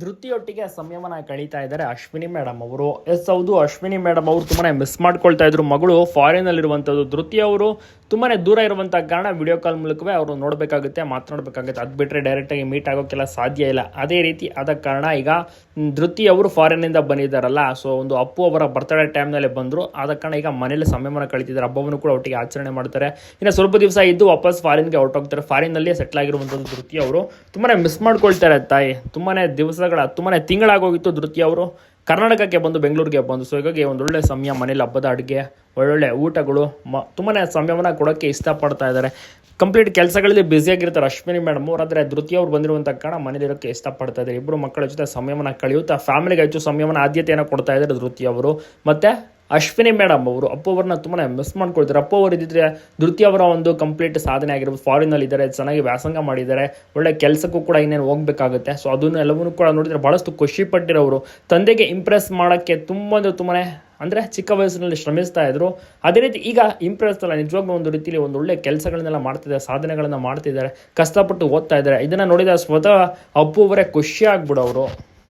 ಧೃತಿಯೊಟ್ಟಿಗೆ ಸಂಯಮನ ಕಳೀತಾ ಇದ್ದಾರೆ ಅಶ್ವಿನಿ ಮೇಡಮ್ ಅವರು. ಎಸ್, ಹೌದು, ಅಶ್ವಿನಿ ಮೇಡಮ್ ಅವರು ತುಂಬಾ ಮಿಸ್ ಮಾಡ್ಕೊಳ್ತಾ ಇದ್ರು. ಮಗಳು ಫಾರಿನ್ ಅಲ್ಲಿ ಇರುವಂತದ್ದು ಧೃತಿ ಅವರು ತುಂಬಾನೇ ದೂರ ಇರುವಂತ ಕಾರಣ ವಿಡಿಯೋ ಕಾಲ್ ಮೂಲಕವೇ ಅವರು ನೋಡಬೇಕಾಗುತ್ತೆ, ಮಾತನಾಡಬೇಕಾಗುತ್ತೆ. ಅದು ಬಿಟ್ಟರೆ ಡೈರೆಕ್ಟಾಗಿ ಮೀಟ್ ಆಗೋಕ್ಕೆಲ್ಲ ಸಾಧ್ಯ ಇಲ್ಲ. ಅದೇ ರೀತಿ ಆದ ಕಾರಣ ಈಗ ಧೃತಿ ಅವರು ಫಾರಿನ್ನಿಂದ ಬಂದಿದ್ದಾರಲ್ಲ ಸೊ ಒಂದು ಅಪ್ಪು ಅವರ ಬರ್ತಡೇ ಟೈಮ್ನಲ್ಲಿ ಬಂದರು. ಆದ ಕಾರಣ ಈಗ ಮನೇಲಿ ಸಮಯವನ್ನು ಕಳಿತಿದ್ದಾರೆ. ಹಬ್ಬವನ್ನು ಕೂಡ ಒಟ್ಟಿಗೆ ಆಚರಣೆ ಮಾಡ್ತಾರೆ. ಇನ್ನು ಸ್ವಲ್ಪ ದಿವಸ ಇದ್ದು ವಾಪಸ್ ಫಾರಿನ್ಗೆ ಹೊರಟೋಗ್ತಾರೆ. ಫಾರಿನ್ನಲ್ಲಿ ಸೆಟ್ಲ್ ಆಗಿರುವಂಥದ್ದು ಧೃತಿ ಅವರು. ತುಂಬಾನೇ ಮಿಸ್ ಮಾಡ್ಕೊಳ್ತಾರೆ ತಾಯಿ. ತುಂಬಾನೇ ದಿವಸಗಳ, ತುಂಬಾನೇ ತಿಂಗಳಾಗೋಗಿತ್ತು ಧೃತಿ ಅವರು. ಕರ್ನಾಟಕಕ್ಕೆ ಬಂದು ಬೆಂಗಳೂರಿಗೆ ಬಂದು ಸೊ ಹೀಗಾಗಿ ಒಂದೊಳ್ಳೆ ಸಮಯ, ಮನೇಲಿ ಹಬ್ಬದ ಅಡುಗೆ, ಒಳ್ಳೊಳ್ಳೆ ಊಟಗಳು, ಮ ತುಂಬಾ ಸಮಯವನ್ನು ಕೊಡೋಕ್ಕೆ ಇಷ್ಟಪಡ್ತಾ ಇದ್ದಾರೆ. ಕಂಪ್ಲೀಟ್ ಕೆಲಸಗಳಲ್ಲಿ ಬ್ಯುಸಿಯಾಗಿರ್ತಾರೆ ಅಶ್ವಿನಿ ಮೇಡಮ್ ಅವ್ರು ಆದರೆ ಧೃತಿ ಅವ್ರು ಬಂದಿರುವಂಥ ಕಾರಣ ಮನೇಲಿರೋಕ್ಕೆ ಇಷ್ಟಪಡ್ತಾ ಇದ್ದಾರೆ. ಇಬ್ಬರು ಮಕ್ಕಳ ಜೊತೆ ಸಮಯವನ್ನು ಕಳೆಯುತ್ತಾ ಫ್ಯಾಮಿಲಿಗೆ ಹೆಚ್ಚು ಸಮಯವನ್ನು, ಆದ್ಯತೆಯನ್ನು ಕೊಡ್ತಾ ಇದ್ದಾರೆ ಧೃತಿ ಅವರು. ಮತ್ತು ಅಶ್ವಿನಿ ಮೇಡಮ್ ಅವರು ಅಪ್ಪು ಅವ್ರನ್ನ ತುಂಬಾ ಮಿಸ್ ಮಾಡ್ಕೊಳ್ತಾರೆ. ಅಪ್ಪು ಅವರು ಇದ್ದಿದ್ರೆ ದೃತಿ ಅವರ ಒಂದು ಕಂಪ್ಲೀಟ್ ಸಾಧನೆ ಆಗಿರ್ಬೋದು. ಫಾರಿನಲ್ಲಿ ಇದ್ದಾರೆ, ಚೆನ್ನಾಗಿ ವ್ಯಾಸಂಗ ಮಾಡಿದ್ದಾರೆ. ಒಳ್ಳೆ ಕೆಲಸಕ್ಕೂ ಕೂಡ ಇನ್ನೇನು ಹೋಗ್ಬೇಕಾಗುತ್ತೆ. ಸೊ ಅದನ್ನು ಎಲ್ಲವನ್ನೂ ಕೂಡ ನೋಡಿದ್ರೆ ಭಾಳಷ್ಟು ಖುಷಿ ಪಟ್ಟಿರೋರು ತಂದೆಗೆ ಇಂಪ್ರೆಸ್ ಮಾಡೋಕ್ಕೆ ತುಂಬ ಅಂದ್ರೆ ತುಂಬಾ ಅಂದರೆ ಚಿಕ್ಕ ವಯಸ್ಸಿನಲ್ಲಿ ಶ್ರಮಿಸ್ತಾ ಇದ್ರು. ಅದೇ ರೀತಿ ಈಗ ಇಂಪ್ರೆಸ್ ಅಲ್ಲ, ನಿಜವಾಗ್ಲೂ ಒಂದು ರೀತಿಯಲ್ಲಿ ಒಂದು ಒಳ್ಳೆ ಕೆಲಸಗಳನ್ನೆಲ್ಲ ಮಾಡ್ತಿದ್ದಾರೆ, ಸಾಧನೆಗಳನ್ನು ಮಾಡ್ತಿದ್ದಾರೆ, ಕಷ್ಟಪಟ್ಟು ಓದ್ತಾ ಇದ್ದಾರೆ. ಇದನ್ನು ನೋಡಿದ ಸ್ವತಃ ಅಪ್ಪು ಅವರೇ ಖುಷಿ ಆಗ್ಬಿಡೋರು